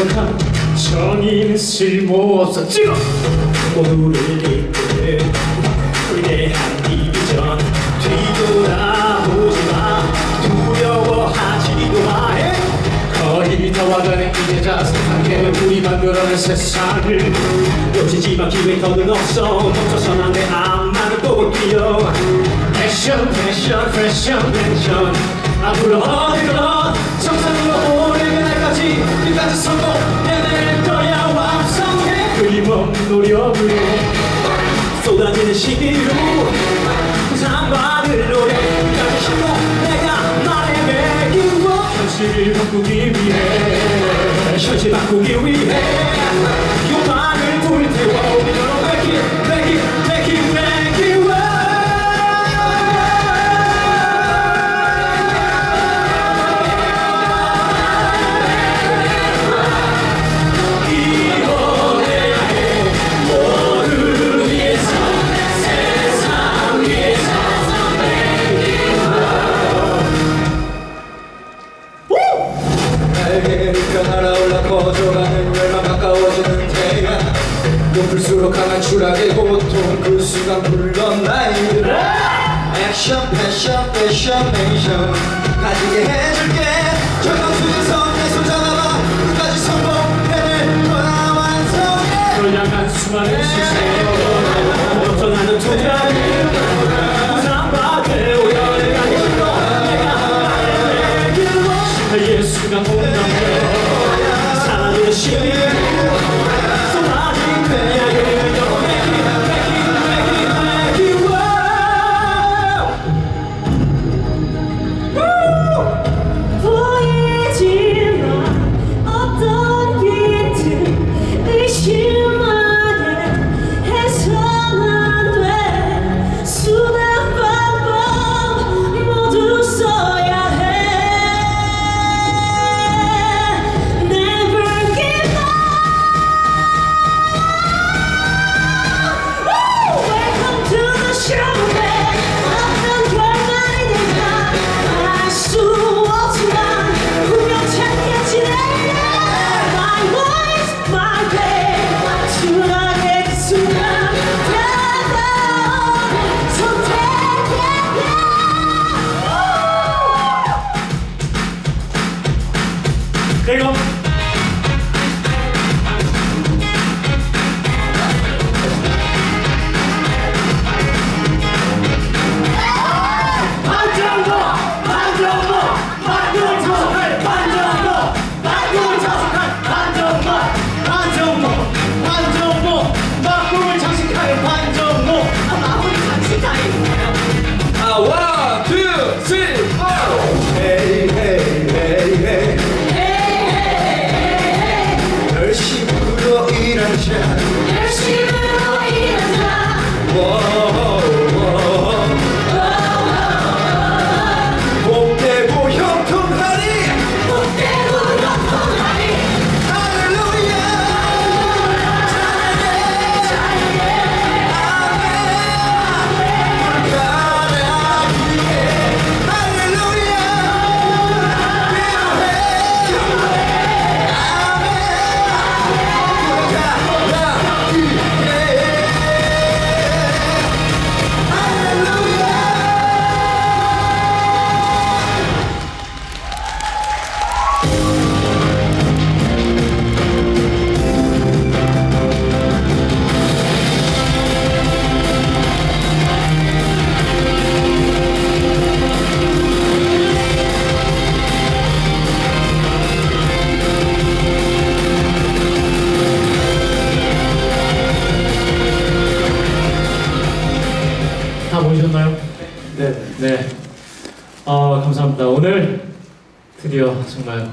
완벽한 정의는 쓸모없어. 찍어! 오늘을 이끄는 위대한 디비전. 뒤돌아보지 마. 두려워하지도 마해! 거의 다 와가는 이제 자 세상에 우리 만들어낸 세상을. 놓치지마. 기회터는 없어. 멈춰선 안돼 앞만을 보고 뛰어. 패션 패션 패션 패션. 앞으로 어디로 끝까지 성공해낼 거야 완성해. 끊임없는 노력으로 쏟아지는 시기로 날개가 날아올라 커져가는 열만 가까워지는 태양. 높을수록 강한 추락의 고통. 그 순간 불던 나이들아 액션 패션 패션 네이션 가지게 해줄게. 절망수의 선에 손잡아봐. 끝까지 성공해낼 거야 완성해 널 향한 수많은 시선 넘쳐나는 투자를 Brasil! 다 모이셨나요? 네. 네. 아 감사합니다. 오늘 드디어 정말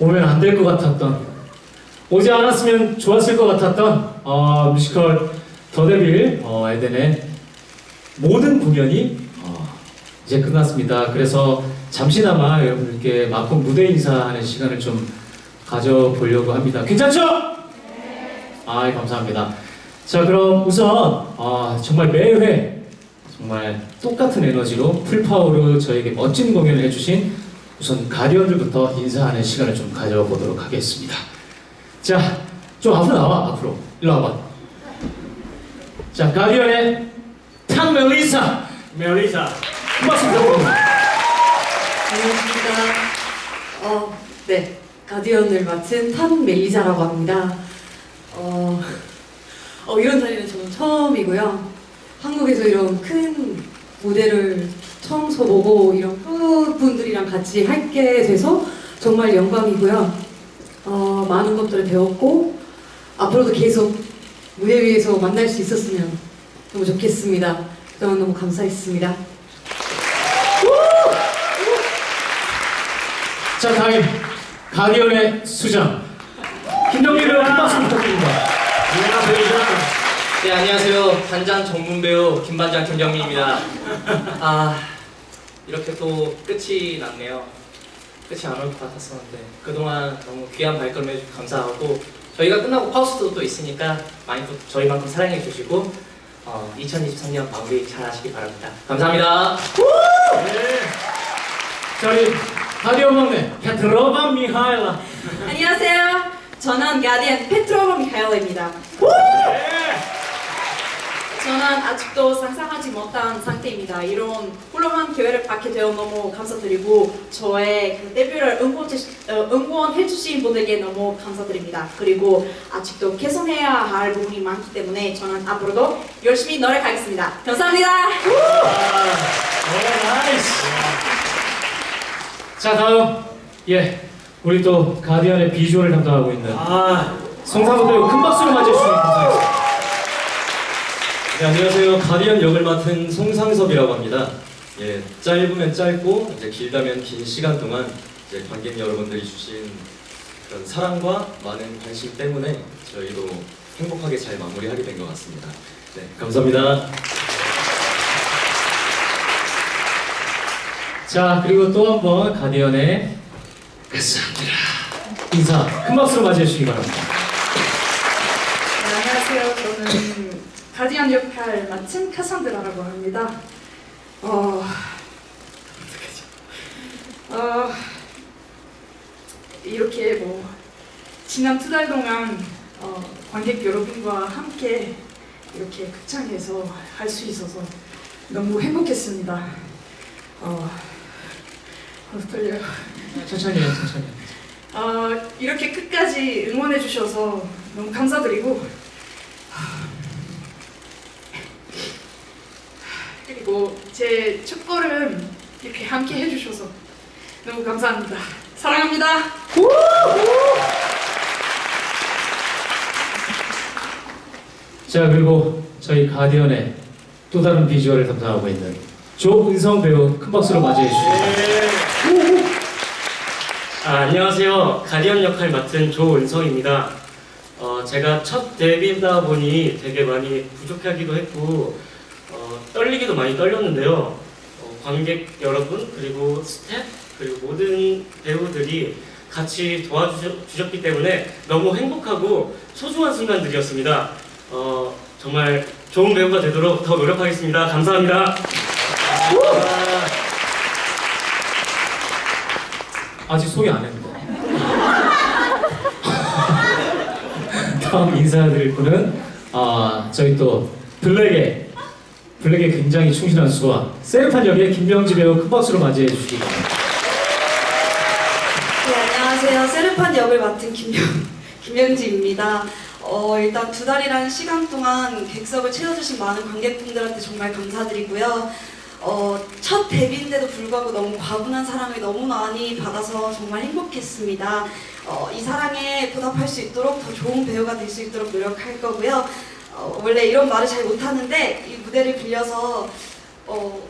오면 안 될 것 같았던 오지 않았으면 좋았을 것 같았던 어, 뮤지컬 더 데빌 어, 에덴의 모든 공연이 어, 이제 끝났습니다. 그래서 잠시나마 여러분께 마콘 무대 인사하는 시간을 좀 가져보려고 합니다. 괜찮죠? 아 감사합니다. 자 그럼 우선 어, 정말 매회 정말 똑같은 에너지로 풀파워로 저에게 멋진 공연을 해주신 우선 가디언들부터 인사하는 시간을 좀 가져보도록 하겠습니다. 자, 좀 앞으로 나와, 앞으로. 일로 와봐. 자, 가디언의 탕 멜리사! 멜리사. 부탁드립니다. 반갑습니다. 어, 네. 가디언을 맡은 탑 멜리자라고 합니다. 어, 어, 이런 자리는 저는 처음이고요. 한국에서 이런 큰 무대를 처음 서보고 이런 분들이랑 같이 할게 돼서 정말 영광이고요. 어, 많은 것들을 배웠고 앞으로도 계속 무대 위에서 만날 수 있었으면 너무 좋겠습니다. 그동안 너무 감사했습니다. 자, 다음 가디언의 수장 배우 한 박수 부탁드립니다. 네 안녕하세요 반장 전문 배우 김반장 김정민입니다. 아 이렇게 또 끝이 났네요. 끝이 안 올 것 같았었는데 그동안 너무 귀한 발걸음 해주셔서 감사하고 저희가 끝나고 파우스도 또 있으니까 많이 또 저희만큼 사랑해 주시고 어, 2023년 마무리 잘 하시기 바랍니다. 감사합니다. 자, 우리 가디언 막내 페트로바 미하일라. 안녕하세요. 저는 가디언 페트로바 미하일입니다. 저는 아직도 상상하지 못한 상태입니다. 이런 훌륭한 기회를 받게 되어 너무 감사드리고 저의 그 데뷔를 응원해, 어, 응원해주신 분에게 너무 감사드립니다. 그리고 아직도 개선해야 할 부분이 많기 때문에 저는 앞으로도 열심히 노력하겠습니다. 감사합니다. 네, 나이스. 자, 다음 예, 우리 또 가디언의 비주얼을 담당하고 있는 송사부 배우 큰 박수로 맞이해 주시면 감사하겠습니다. 네, 안녕하세요. 가디언 역을 맡은 송상섭이라고 합니다. 예, 짧으면 짧고 이제 길다면 긴 시간 동안 이제 관객 여러분들이 주신 그런 사랑과 많은 관심 때문에 저희도 행복하게 잘 마무리하게 된 것 같습니다. 네, 감사합니다. 자, 그리고 또 한 번 가디언의 카산드라 인사 큰 박수로 맞이해 주시기 바랍니다. 네, 안녕하세요. 저는 가디언 역할 맡은 카산드라라고 합니다. 어? 어, 이렇게 뭐 지난 두 달 동안 어, 관객 여러분과 함께 이렇게 극장에서 할 수 있어서 너무 행복했습니다. 어, 어, 떨려요. 천천히 해요, 천천히. 어, 이렇게 끝까지 응원해 주셔서 너무 감사드리고 그리고 제 첫걸음 이렇게 함께 해주셔서 너무 감사합니다. 사랑합니다. 자, 그리고 저희 가디언의 또 다른 비주얼을 담당하고 있는 조은성 배우 큰 박수로 맞이해 바랍니다. 아, 안녕하세요. 가디언 역할 맡은 조은성입니다. 어, 제가 첫 데뷔다 보니 되게 많이 부족하기도 했고 어, 떨리기도 많이 떨렸는데요. 어, 관객 여러분 그리고 스태프 그리고 모든 배우들이 같이 도와주셨기 때문에 너무 행복하고 소중한 순간들이었습니다. 어, 정말 좋은 배우가 되도록 더 노력하겠습니다. 감사합니다. 아직 소개 안 했는데. 다음 인사드릴 분은 아 저희 또 블랙의 블랙에 굉장히 충실한 수아 세르판 역의 김명지 배우 큰 박수로 맞이해 주시기 바랍니다. 네, 안녕하세요. 세르판 역을 맡은 김명, 김명지입니다. 어, 일단 두 달이라는 시간 동안 객석을 채워주신 많은 관객분들한테 정말 감사드리고요. 어, 첫 데뷔인데도 불구하고 너무 과분한 사랑을 너무 많이 받아서 정말 행복했습니다. 어, 이 사랑에 보답할 수 있도록 더 좋은 배우가 될 수 있도록 노력할 거고요. 어, 원래 이런 말을 잘 못하는데 이 무대를 빌려서 어,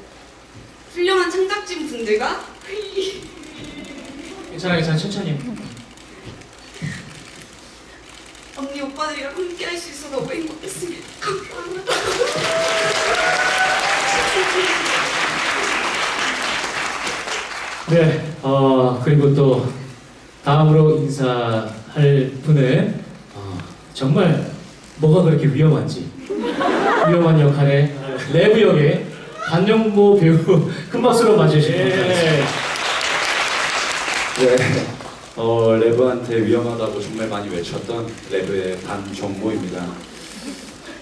훌륭한 창작진 분들과 괜찮아 괜찮아 천천히. 언니 오빠들이랑 함께 할 수 있어 너무 행복했습니다. 감사합니다. 네, 어, 그리고 또 다음으로 인사할 분은 어, 정말 뭐가 그렇게 위험한지 위험한 역할의 레브 역의 반영모 배우 큰 박수로 맞이해주시기 바랍니다. 네, 어, 래브한테 위험하다고 정말 많이 외쳤던 래브의 반정모입니다.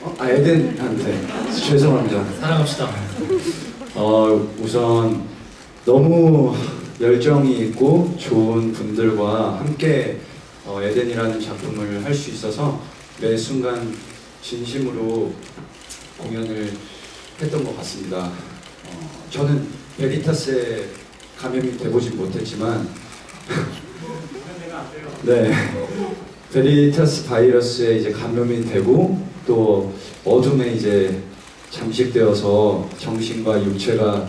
어, 아, 에덴한테 죄송합니다. 사랑합시다. 어, 우선 너무 열정이 있고 좋은 분들과 함께 어, 에덴이라는 작품을 할 수 있어서 매 순간 진심으로 공연을 했던 것 같습니다. 어, 저는 베리타스에 감염이 돼보진 못했지만 네 베리타스 바이러스에 이제 감염이 되고 또 어둠에 이제 잠식되어서 정신과 육체가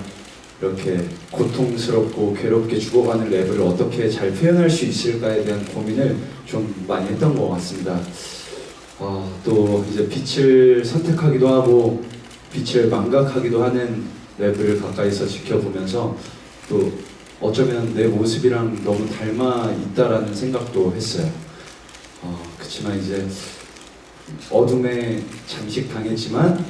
이렇게 고통스럽고 괴롭게 죽어가는 랩을 어떻게 잘 표현할 수 있을까에 대한 고민을 좀 많이 했던 것 같습니다. 어, 또 이제 빛을 선택하기도 하고 빛을 망각하기도 하는 랩을 가까이서 지켜보면서 또 어쩌면 내 모습이랑 너무 닮아 있다라는 생각도 했어요. 어, 그렇지만 이제 어둠에 잠식 당했지만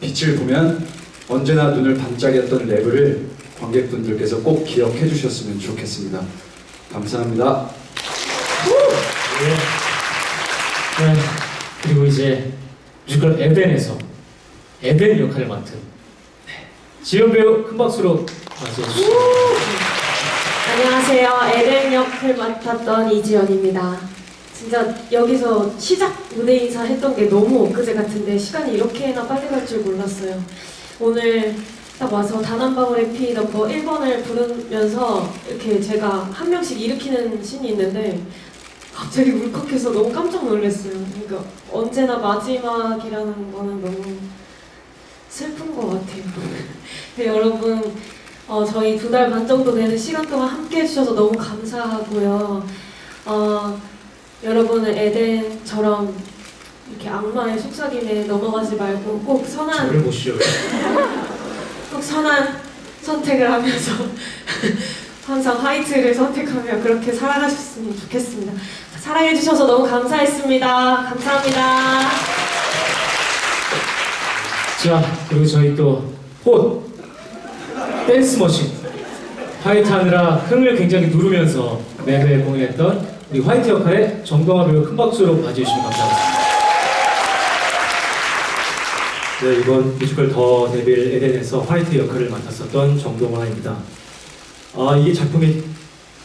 빛을 보면 언제나 눈을 반짝였던 랩을 관객분들께서 꼭 기억해 주셨으면 좋겠습니다. 감사합니다. 이제 뮤지컬 에덴에서 에덴 역할을 맡은 네. 지연 배우 큰 박수로 맞이해주시죠. 안녕하세요. 에덴 역을 맡았던 이지연입니다. 진짜 여기서 시작 무대 인사 했던 게 너무 엊그제 같은데 시간이 이렇게나 빨리 갈 줄 몰랐어요. 오늘 딱 와서 단 한 방울의 피 넣고 1번을 부르면서 이렇게 제가 한 명씩 일으키는 신이 있는데 갑자기 울컥해서 너무 깜짝 놀랐어요. 그러니까 언제나 마지막이라는 거는 너무 슬픈 것 같아요. 네, 여러분 어, 저희 두 달 반 정도 되는 시간 동안 함께 해주셔서 너무 감사하고요. 어, 여러분은 에덴처럼 이렇게 악마의 속삭임에 넘어가지 말고 꼭 선한, 저를 보시죠. 꼭 선한 선택을 하면서 항상 화이트를 선택하며 그렇게 살아가셨으면 좋겠습니다. 사랑해주셔서 너무 감사했습니다. 감사합니다. 자, 그리고 저희 또폿 댄스 머신 화이트 하느라 흥을 굉장히 누르면서 매회 공연했던 우리 화이트 역할의 정동아 배우 큰 박수로 맞이해주시면 감사하겠습니다. 네, 이번 뮤지컬 더 데빌 에덴에서 화이트 역할을 맡았었던 정동화입니다. 아, 이게 작품이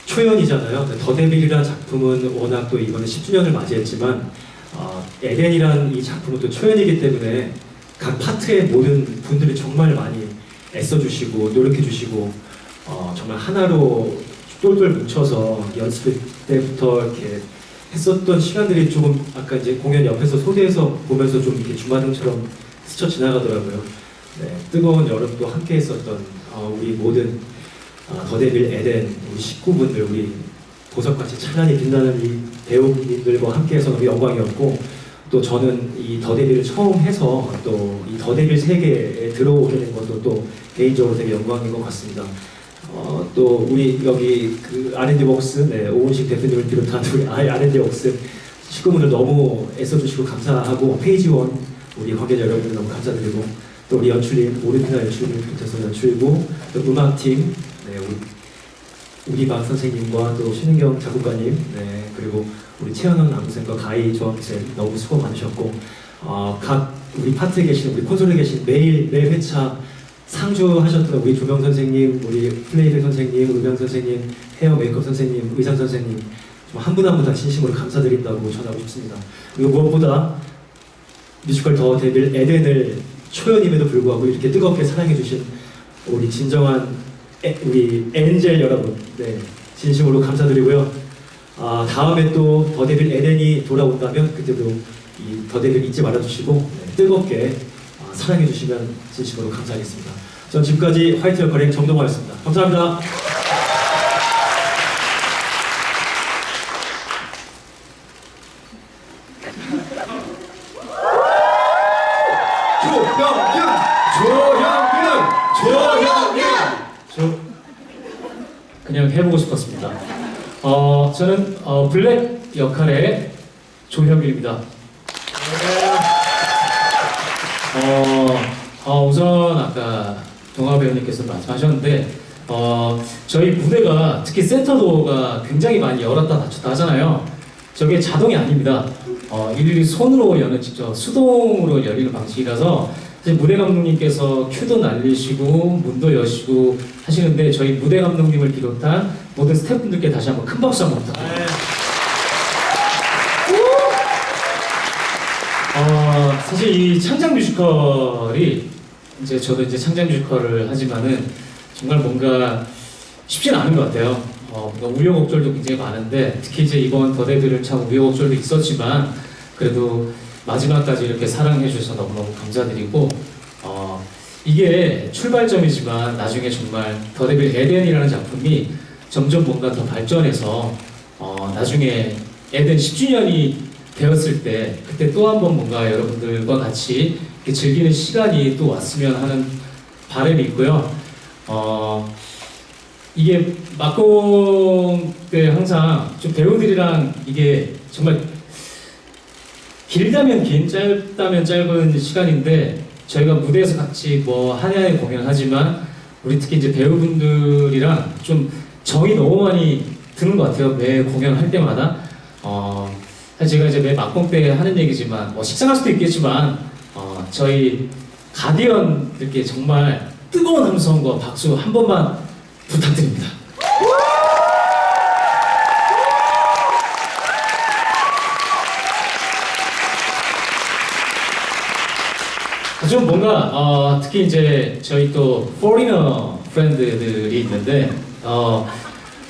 초연이잖아요. 네, 더 데빌이라는 작품은 워낙 또 이번에 10주년을 맞이했지만 아, 에덴이라는 이 작품은 또 초연이기 때문에 각 파트의 모든 분들이 정말 많이 애써주시고 노력해주시고 어, 정말 하나로 똘똘 뭉쳐서 연습 때부터 이렇게 했었던 시간들이 조금 아까 이제 공연 옆에서 소대에서 보면서 좀 이렇게 주마등처럼 스쳐 지나가더라고요. 네, 뜨거운 여름도 함께 했었던 어, 우리 모든 어, 더데빌 에덴 우리 식구분들 우리 보석같이 찬란히 빛나는 이 배우님들과 함께해서 너무 영광이었고 또 저는 이 더데빌을 처음 해서 또 이 더데빌 세계에 들어오게 된 것도 또 개인적으로 되게 영광인 것 같습니다. 어, 또 우리 여기 그 R&D 웍스 네, 오은식 대표님을 비롯한 우리 R&D 웍스 식구분들 너무 애써주시고 감사하고 페이지 원 우리 관계자 여러분들 너무 감사드리고 또 우리 연출님 오리피나 연출님 비롯해서 연출이고 또 음악팀 네, 우리 우리박 선생님과 또 신은경 작곡가님 네, 그리고 우리 최현원 안무생과 가희 조합생 너무 수고 많으셨고 어, 각 우리 파트에 계신 우리 콘솔에 계신 매일 매 회차 상주하셨던 우리 조명 선생님, 우리 플레이백 선생님, 음영 선생님, 헤어 메이크업 선생님, 의상 선생님 한 분 한 분 다 진심으로 감사드린다고 전하고 싶습니다. 그리고 무엇보다 뮤지컬 더 데빌 에덴을 초연임에도 불구하고 이렇게 뜨겁게 사랑해주신 우리 진정한 에, 우리 엔젤 여러분, 네 진심으로 감사드리고요. 아, 다음에 또 더 데빌 에덴이 돌아온다면 그때도 이 더 데빌 잊지 말아주시고 네, 뜨겁게 아, 사랑해주시면 진심으로 감사하겠습니다. 전 지금까지 화이트 역할의 정동화였습니다. 감사합니다. 조형균 조형균 조형균 저 그냥 해보고 싶었습니다. 어, 저는 어, 블랙 역할의 조혁일입니다. 어, 어, 우선 아까 동아 배우님께서 말씀하셨는데 어, 저희 무대가 특히 센터도가 굉장히 많이 열었다 닫혔다 하잖아요. 저게 자동이 아닙니다. 어, 일일이 손으로 여는 직접 수동으로 열리는 방식이라서 사실 무대 감독님께서 큐도 날리시고 문도 여시고 하시는데 저희 무대 감독님을 비롯한 모든 스태프분들께 다시 한번 큰 박수 한번 부탁드립니다. 어, 사실 이 창작 뮤지컬이 이제 저도 이제 창작 뮤지컬을 하지만은 정말 뭔가 쉽지는 않은 것 같아요. 어, 뭔가 우여곡절도 굉장히 많은데 특히 이제 이번 더데뷔를 참 우여곡절도 있었지만 그래도 마지막까지 이렇게 사랑해 주셔서 너무너무 감사드리고 어, 이게 출발점이지만 나중에 정말 더데뷔 에덴이라는 작품이 점점 뭔가 더 발전해서 어, 나중에 에덴 10주년이 되었을 때 그때 또 한 번 뭔가 여러분들과 같이 즐기는 시간이 또 왔으면 하는 바람이 있고요. 어, 이게 막공 때 항상 좀 배우들이랑 이게 정말 길다면 긴, 짧다면 짧은 시간인데 저희가 무대에서 같이 뭐 한야의 공연을 하지만 우리 특히 이제 배우분들이랑 좀 정이 너무 많이 드는 것 같아요. 매 공연할 때마다. 어, 사실 제가 이제 매 막공 때 하는 얘기지만 뭐 식상할 수도 있겠지만 어, 저희 가디언들께 정말 뜨거운 함성과 박수 한 번만 부탁드립니다. 좀 뭔가 어, 특히 이제 저희 또 포리너 프렌드들이 있는데 어,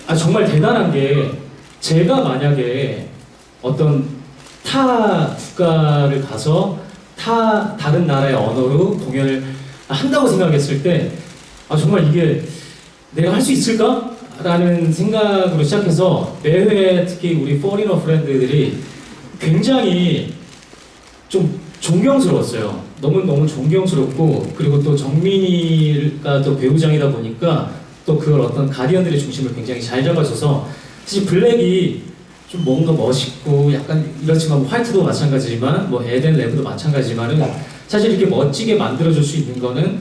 아, 정말 대단한 게 제가 만약에 어떤 타 국가를 가서 타 다른 나라의 언어로 공연을 한다고 생각했을 때 아, 정말 이게 내가 할 수 있을까? 라는 생각으로 시작해서 매회 특히 우리 포리너 프렌드들이 굉장히 좀 존경스러웠어요. 너무너무 존경스럽고 그리고 또 정민이가 또 배우장이다 보니까 또 그걸 어떤 가디언들의 중심을 굉장히 잘 잡아줘서 사실 블랙이 좀 뭔가 멋있고 약간 이렇지만 뭐 화이트도 마찬가지지만 뭐 에덴 레브도 마찬가지지만은 사실 이렇게 멋지게 만들어줄 수 있는 거는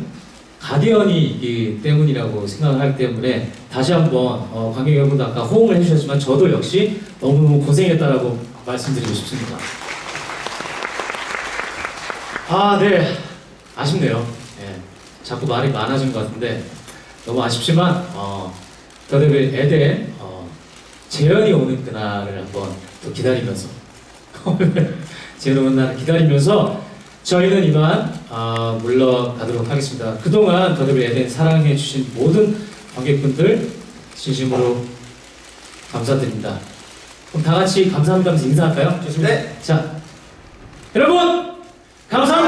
가디언이기 때문이라고 생각을 하기 때문에 다시 한번 어, 관객 여러분도 아까 호응을 해주셨지만 저도 역시 너무너무 고생했다라고 말씀드리고 싶습니다. 아, 네. 아쉽네요. 예. 자꾸 말이 많아진 것 같은데 너무 아쉽지만 어, 더데빌 에덴 어, 재현이 오는 그날을 한번 또 기다리면서 재현이 오는 날을 기다리면서 저희는 이만 어, 물러가도록 하겠습니다. 그동안 더데빌 에덴 사랑해 주신 모든 관객분들 진심으로 감사드립니다. 그럼 다 같이 감사합니다 하면서 인사할까요? 네. 자, 여러분 감사합니다.